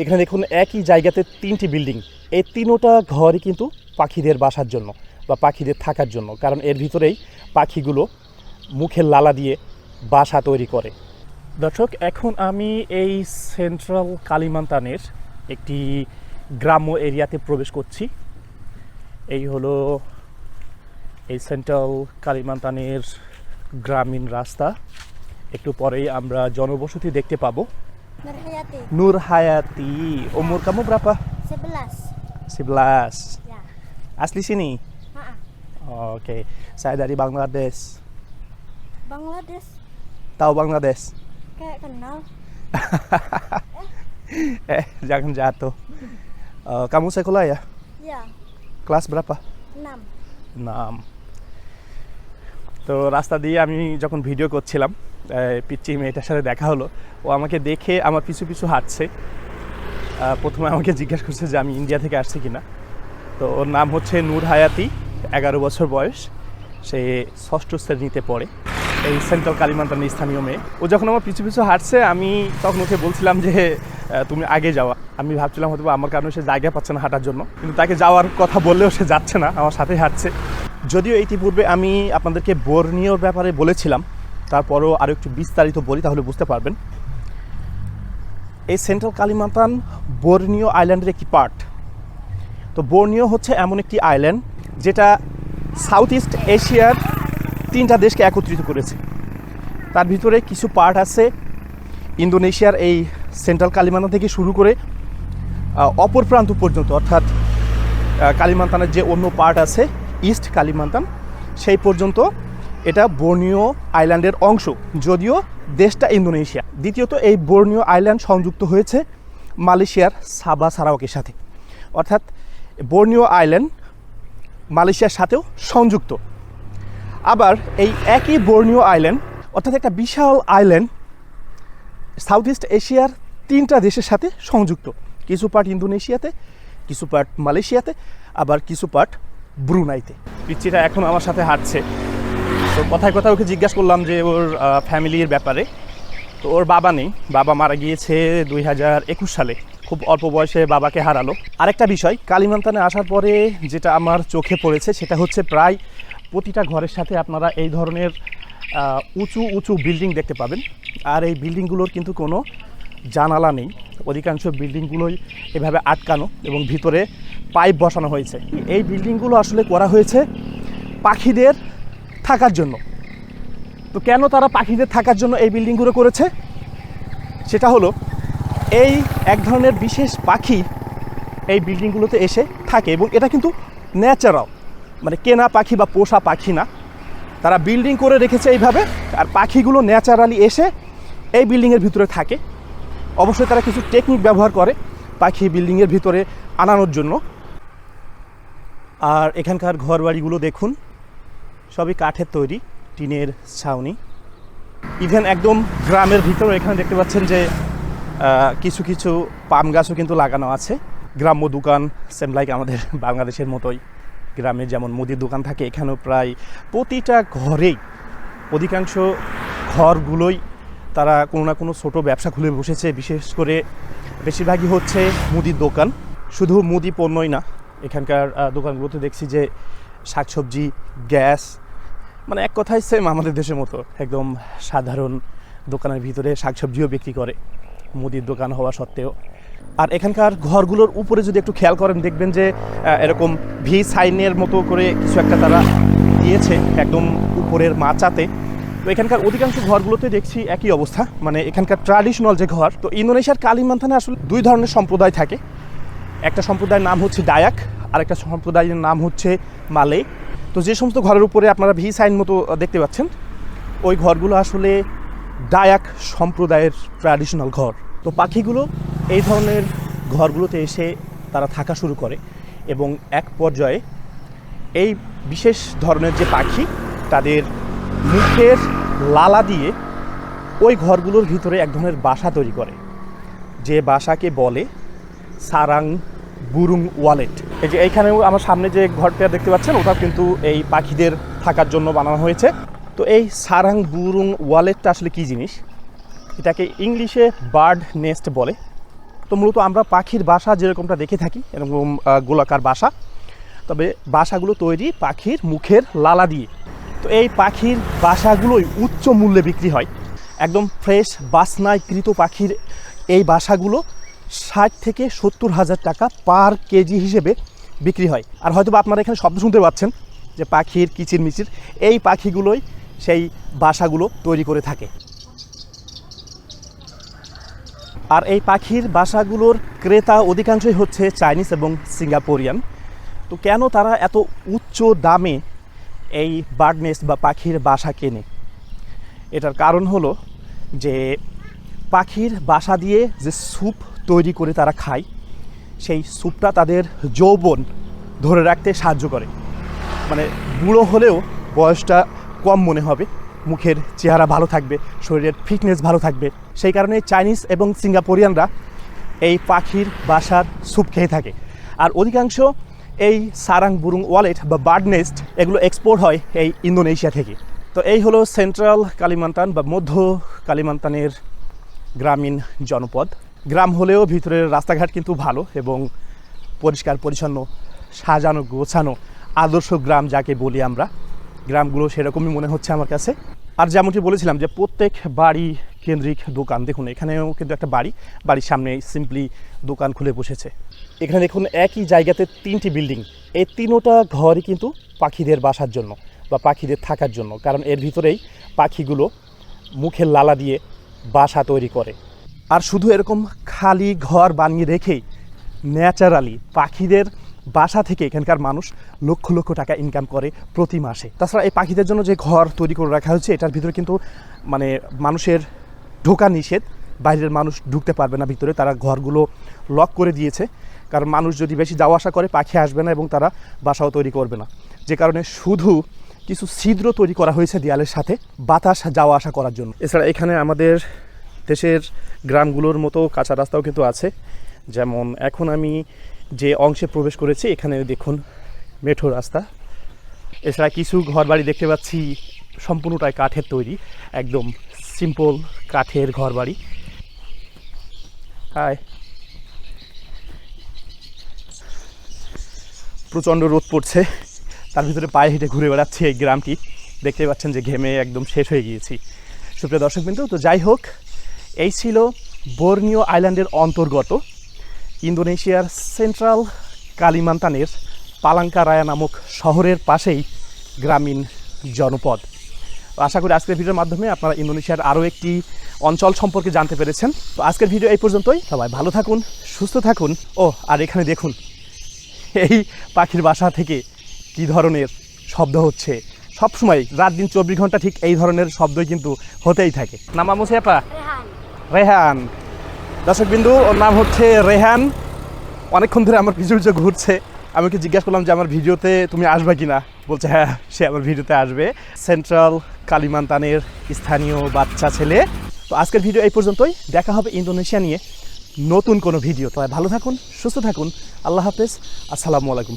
এখানে দেখুন একই জায়গাতে তিনটি বিল্ডিং। এই তিনোটা ঘরই কিন্তু পাখিদের বাসার জন্য বা পাখিদের থাকার জন্য। কারণ এর ভিতরেই পাখিগুলো মুখের লালা দিয়ে বাসা তৈরি করে। দর্শক, এখন আমি এই সেন্ট্রাল কালিমান্তানের একটি গ্রাম্য এরিয়াতে প্রবেশ করছি। এই হলো এই সেন্ট্রাল কালিমান্তানের গ্রামীণ রাস্তা। একটু পরেই আমরা জনবসতি দেখতে পাবো। Nur Hayati Nur Hayati umur kamu berapa 11 11 ya asli sini Haa. oke saya dari Bangladesh Bangladesh tahu Bangladesh kayak kenal eh jangan jatuh Eh, kamu sekolah ya ya kelas berapa 6 নাম তো রাস্তা দিয়ে আমি যখন ভিডিও করছিলাম পিচ্চি মেয়েটার সাথে দেখা হলো। ও আমাকে দেখে আমার পিছু পিছু হাঁটছে। প্রথমে আমাকে জিজ্ঞেস করছে যে আমি ইন্ডিয়া থেকে আসছি কিনা। তো ওর নাম হচ্ছে নূর হায়াতি, এগারো বছর বয়স। সে ষষ্ঠ শ্রেণীতে পড়ে। এই সেন্ট্রাল কালিমান্তান স্থানীয় মেয়ে। ও যখন আমার পিছু পিছু হাঁটছে, আমি তখন ওকে বলছিলাম যে তুমি আগে যাওয়া আমি ভাবছিলাম হয়তো আমার কারণে সে জায়গা পাচ্ছে না হাঁটার জন্য। কিন্তু তাকে যাওয়ার কথা বললেও সে যাচ্ছে না, আমার সাথেই হাঁটছে। যদিও ইতিপূর্বে আমি আপনাদেরকে বোর্নিওর ব্যাপারে বলেছিলাম তারপরও আরও একটু বিস্তারিত বলি তাহলে বুঝতে পারবেন। এই সেন্ট্রাল কালিমান্তান বোর্নিও আইল্যান্ডের একটি পার্ট। তো বোর্নিও হচ্ছে এমন একটি আইল্যান্ড যেটা সাউথ ইস্ট এশিয়ার তিনটা দেশকে একত্রিত করেছে। তার ভিতরে কিছু পার্ট আছে ইন্দোনেশিয়ার এই সেন্ট্রাল কালিমান্তান থেকে শুরু করে অপর প্রান্ত পর্যন্ত, অর্থাৎ কালিমান্তানের যে অন্য পার্ট আছে, ইস্ট কালিমান্তান সেই পর্যন্ত এটা বর্নিও আইল্যান্ডের অংশ, যদিও দেশটা ইন্দোনেশিয়া। দ্বিতীয়ত, এই বর্নিও আইল্যান্ড সংযুক্ত হয়েছে মালয়েশিয়ার সাবা সারাওয়াকের সাথে। অর্থাৎ বর্নিও আইল্যান্ড মালয়েশিয়ার সাথেও সংযুক্ত। আবার, এই একই বর্নিও আইল্যান্ড, অর্থাৎ একটা বিশাল আইল্যান্ড সাউথ ইস্ট এশিয়ার তিনটা দেশের সাথে সংযুক্ত। কিছু পার্ট ইন্দোনেশিয়াতে, কিছু পার্ট মালয়েশিয়াতে, আবার কিছু পার্ট ব্রুনাইতে। পিচ্চিটা এখন আমার সাথে হাঁটছে। তো কথায় কথা ওকে জিজ্ঞাসা করলাম যে ওর ফ্যামিলির ব্যাপারে। তো ওর বাবা নেই। বাবা মারা গিয়েছে দুই হাজার একুশ সালে। খুব অল্প বয়সে বাবাকে হারালো। আরেকটা বিষয়, কালিমান্তানে আসার পরে যেটা আমার চোখে পড়েছে, সেটা হচ্ছে প্রায় প্রতিটা ঘরের সাথে আপনারা এই ধরনের উঁচু উঁচু বিল্ডিং দেখতে পাবেন। আর এই বিল্ডিংগুলোর কিন্তু কোনো জানালা নেই। অধিকাংশ বিল্ডিংগুলোই এভাবে আটকানো এবং ভিতরে পাইপ বসানো হয়েছে। এই বিল্ডিংগুলো আসলে করা হয়েছে পাখিদের থাকার জন্য। তো কেন তারা পাখিদের থাকার জন্য এই বিল্ডিংগুলো করেছে? সেটা হলো, এই এক ধরনের বিশেষ পাখি এই বিল্ডিংগুলোতে এসে থাকে এবং এটা কিন্তু ন্যাচারাল মানে কেনা পাখি বা পোষা পাখি না। তারা বিল্ডিং করে রেখেছে এইভাবে, আর পাখিগুলো ন্যাচারালি এসে এই বিল্ডিংয়ের ভিতরে থাকে। অবশ্যই তারা কিছু টেকনিক ব্যবহার করে পাখি বিল্ডিংয়ের ভিতরে আনানোর জন্য। আর এখানকার ঘরবাড়িগুলো দেখুন। সবই কাঠের তৈরি, টিনের ছাউনি। ইভেন একদম গ্রামের ভিতরে এখানে দেখতে পাচ্ছেন যে কিছু কিছু পাম গাছও কিন্তু লাগানো আছে। গ্রাম্য দোকান সেম লাইক আমাদের বাংলাদেশের মতোই। গ্রামে যেমন মুদির দোকান থাকে, এখানেও প্রায় প্রতিটা ঘরেই অধিকাংশ ঘরগুলোই তারা কোনো না কোনো ছোটো ব্যবসা খুলে বসেছে। বিশেষ করে বেশিরভাগই হচ্ছে মুদির দোকান। শুধু মুদি পণ্যই না, এখানকার দোকানগুলোতে দেখছি যে শাকসবজি, গ্যাস মানে এক কথায় সেম আমাদের দেশের মতো। একদম সাধারণ দোকানের ভিতরে শাকসবজিও বিক্রি করে, মুদির দোকান হওয়া সত্ত্বেও। আর এখানকার ঘরগুলোর উপরে যদি একটু খেয়াল করেন, দেখবেন যে এরকম ভি সাইনের মতো করে কিছু একটা তারা দিয়েছে একদম উপরের মাচাতে। তো এখানকার অধিকাংশ ঘরগুলোতে দেখছি একই অবস্থা। মানে এখানকার ট্র্যাডিশনাল যে ঘর, তো ইন্দোনেশিয়ার কালিমান্থানে আসলে দুই ধরনের সম্প্রদায় থাকে। একটা সম্প্রদায়ের নাম হচ্ছে ডায়াক আর একটা সম্প্রদায়ের নাম হচ্ছে মালে। তো যে সমস্ত ঘরের উপরে আপনারা ভি সাইন মতো দেখতে পাচ্ছেন, ওই ঘরগুলো আসলে ডায়াক সম্প্রদায়ের ট্র্যাডিশনাল ঘর। তো পাখিগুলো এই ধরনের ঘরগুলোতে এসে তারা থাকা শুরু করে এবং এক পর্যায়ে এই বিশেষ ধরনের যে পাখি, তাদের মুখের লালা দিয়ে ওই ঘরগুলোর ভিতরে এক ধরনের বাসা তৈরি করে। যে বাসাকে বলে সারাং বুরুং ওয়ালেট। এই যে এইখানেও আমার সামনে যে ঘরটা দেখতে পাচ্ছেন ওটা কিন্তু এই পাখিদের থাকার জন্য বানানো হয়েছে। তো এই সারাং বুরুং ওয়ালেটটা আসলে কী জিনিস? এটাকে ইংলিশে বার্ড নেস্ট বলে। তো মূলত আমরা পাখির বাসা যেরকমটা দেখে থাকি, এরকম গোলাকার বাসা। তবে বাসাগুলো তৈরি পাখির মুখের লালা দিয়ে। তো এই পাখির বাসাগুলোই উচ্চ মূল্যে বিক্রি হয়। একদম ফ্রেশ, বাসনায়কৃত পাখির এই বাসাগুলো ষাট থেকে সত্তর হাজার টাকা পার কেজি হিসেবে বিক্রি হয়। আর হয়তো আপনারা এখানে শব্দ শুনতে পাচ্ছেন যে পাখির কিচির মিচির এই পাখিগুলোই সেই বাসাগুলো তৈরি করে থাকে। আর এই পাখির বাসাগুলোর ক্রেতা অধিকাংশই হচ্ছে চাইনিজ এবং সিঙ্গাপুরিয়ান। তো কেন তারা এত উচ্চ দামে এই বার্ড নেস্ট বা পাখির বাসা কেনে? এটার কারণ হলো যে পাখির বাসা দিয়ে যে স্যুপ তৈরি করে তারা খায়, সেই স্যুপটা তাদের যৌবন ধরে রাখতে সাহায্য করে। মানে বুড়ো হলেও বয়সটা কম মনে হবে, মুখের চেহারা ভালো থাকবে, শরীরের ফিটনেস ভালো থাকবে। সেই কারণে চাইনিজ এবং সিঙ্গাপুরিয়ানরা এই পাখির বাসার স্যুপ খেয়ে থাকে। আর অধিকাংশ এই সারাং বুরুং ওয়ালেট বা বার্ড নেস্ট এগুলো এক্সপোর্ট হয় এই ইন্দোনেশিয়া থেকে। তো এই হলো সেন্ট্রাল কালিমান্তান বা মধ্য কালিমান্তানের গ্রামীণ জনপদ। গ্রাম হলেও ভিতরের রাস্তাঘাট কিন্তু ভালো এবং পরিষ্কার, পরিচ্ছন্ন, সাজানো, গোছানো আদর্শ গ্রাম যাকে বলি আমরা। গ্রামগুলো সেরকমই মনে হচ্ছে আমার কাছে। আর যেমনটি বলেছিলাম যে প্রত্যেক বাড়ি কেন্দ্রিক দোকান, দেখুন এখানেও কিন্তু একটা বাড়ি, বাড়ির সামনে সিম্পলি দোকান খুলে বসেছে। এখানে দেখুন একই জায়গাতে তিনটি বিল্ডিং এই তিনোটা ঘরই কিন্তু পাখিদের বাসার জন্য বা পাখিদের থাকার জন্য। কারণ এর ভিতরেই পাখিগুলো মুখের লালা দিয়ে বাসা তৈরি করে। আর শুধু এরকম খালি ঘর বানিয়ে রেখেই ন্যাচারালি পাখিদের বাসা থেকে এখানকার মানুষ লক্ষ লক্ষ টাকা ইনকাম করে প্রতি মাসে। তাছাড়া এই পাখিদের জন্য যে ঘর তৈরি করে রাখা হয়েছে, এটার ভিতরে কিন্তু মানে মানুষের ঢোকা নিষেধ, বাইরের মানুষ ঢুকতে পারবে না ভিতরে, তারা ঘরগুলো লক করে দিয়েছে। কারণ মানুষ যদি বেশি যাওয়া আসা করে, পাখি আসবে না এবং তারা বাসাও তৈরি করবে না। যে কারণে শুধু কিছু ছিদ্র তৈরি করা হয়েছে দেয়ালের সাথে বাতাস যাওয়া আসা করার জন্য। এছাড়া এখানে আমাদের দেশের গ্রামগুলোর মতো কাঁচা রাস্তাও কিন্তু আছে। যেমন এখন আমি যে অংশে প্রবেশ করেছি, এখানে দেখুন মেঠো রাস্তা। এছাড়া কিছু ঘরবাড়ি দেখতে পাচ্ছি, সম্পূর্ণটাই কাঠের তৈরি, একদম সিম্পল কাঠের ঘরবাড়ি। হাই প্রচণ্ড রোদ পড়ছে, তার ভিতরে পায়ে হেঁটে ঘুরে বেড়াচ্ছি এই গ্রামটি। দেখতে পাচ্ছেন যে ঘেমে একদম শেষ হয়ে গিয়েছি। সুপ্রিয় দর্শক বিন্দু তো যাই হোক এই ছিল বর্নিও আইল্যান্ডের অন্তর্গত, ইন্দোনেশিয়ার সেন্ট্রাল কালিমান্তানের পালাঙ্কারায়া নামক শহরের পাশেই গ্রামীণ জনপদ। আশা করি আজকের ভিডিওর মাধ্যমে আপনারা ইন্দোনেশিয়ার আরও একটি অঞ্চল সম্পর্কে জানতে পেরেছেন। তো আজকের ভিডিও এই পর্যন্তই। সবাই ভালো থাকুন, সুস্থ থাকুন। ও, আর এখানে দেখুন, এই পাখির বাসা থেকে কি ধরনের শব্দ হচ্ছে? সবসময় রাত দিন চব্বিশ ঘণ্টা ঠিক এই ধরনের শব্দই কিন্তু হতেই থাকে। নামা মুসিয়াপা. রেহান। দর্শক বিন্দু, ওর নাম হচ্ছে রেহান। অনেকক্ষণ ধরে আমার পিছু পিছু ঘুরছে। আমি ওকে জিজ্ঞাসা করলাম যে, আমার ভিডিওতে তুমি আসবে কি না বলছে হ্যাঁ সে আমার ভিডিওতে আসবে। সেন্ট্রাল কালিমান্তানের স্থানীয় বাচ্চা ছেলে। তো আজকের ভিডিও এই পর্যন্তই। দেখা হবে ইন্দোনেশিয়া নিয়ে নতুন কোনো ভিডিও। তো ভালো থাকুন, সুস্থ থাকুন। আল্লাহ হাফেজ। আসসালামু আলাইকুম।